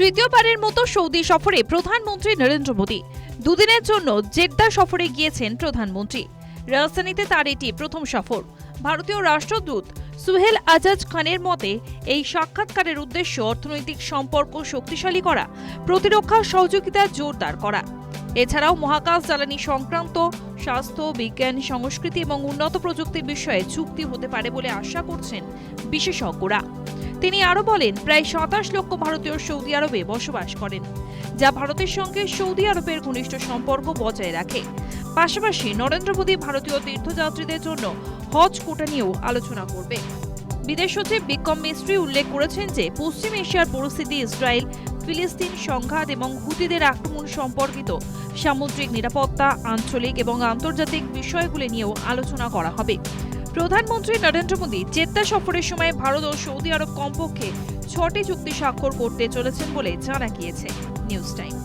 তৃতীয়বারের মতো সৌদি সফরে প্রধানমন্ত্রী নরেন্দ্র মোদী। দুদিনের জন্য জেদ্দা সফরে গিয়েছেন প্রধানমন্ত্রী। রাজধানীতে তার এটি প্রথম সফর। ভারতীয় রাষ্ট্রদূত সুহেল আজাজ খানের মতে, এই সাক্ষাৎকারের উদ্দেশ্য অর্থনৈতিক সম্পর্ক শক্তিশালী করা, প্রতিরক্ষা সহযোগিতা জোরদার করা। এছাড়াও মহাকাশ জ্বালানি সংক্রান্ত স্বাস্থ্য, বিজ্ঞান, সংস্কৃতি এবং উন্নত প্রযুক্তি বিষয়ে চুক্তি হতে পারে বলে আশা করছেন বিশেষজ্ঞরা। তিনি আরও বলেন, প্রায় সাতাশ লক্ষ ভারতীয় সৌদি আরবে বসবাস করেন, যা ভারতের সঙ্গে সৌদি আরবের ঘনিষ্ঠ সম্পর্ক বজায় রাখে। পাশাপাশি নরেন্দ্র মোদী ভারতীয় তীর্থযাত্রীদের জন্য হজ কোটা নিয়েও আলোচনা করবে। বিদেশ সচিব বিক্রম মিস্ত্রি উল্লেখ করেছেন যে, পশ্চিম এশিয়ার পরিস্থিতি ইসরায়েল, ফিলিস্তিন সংঘাত এবং হুতিদের আক্রমণ সম্পর্কিত সামুদ্রিক নিরাপত্তা, আঞ্চলিক এবং আন্তর্জাতিক বিষয়গুলি নিয়েও আলোচনা করা হবে। প্রধানমন্ত্রী নরেন্দ্র মোদী জেদ্দা সফরের সময় ভারত ও সৌদি আরব কমপক্ষে ছটি চুক্তি স্বাক্ষর করতে চলেছেন বলে জানা গিয়েছে নিউজ টাইম।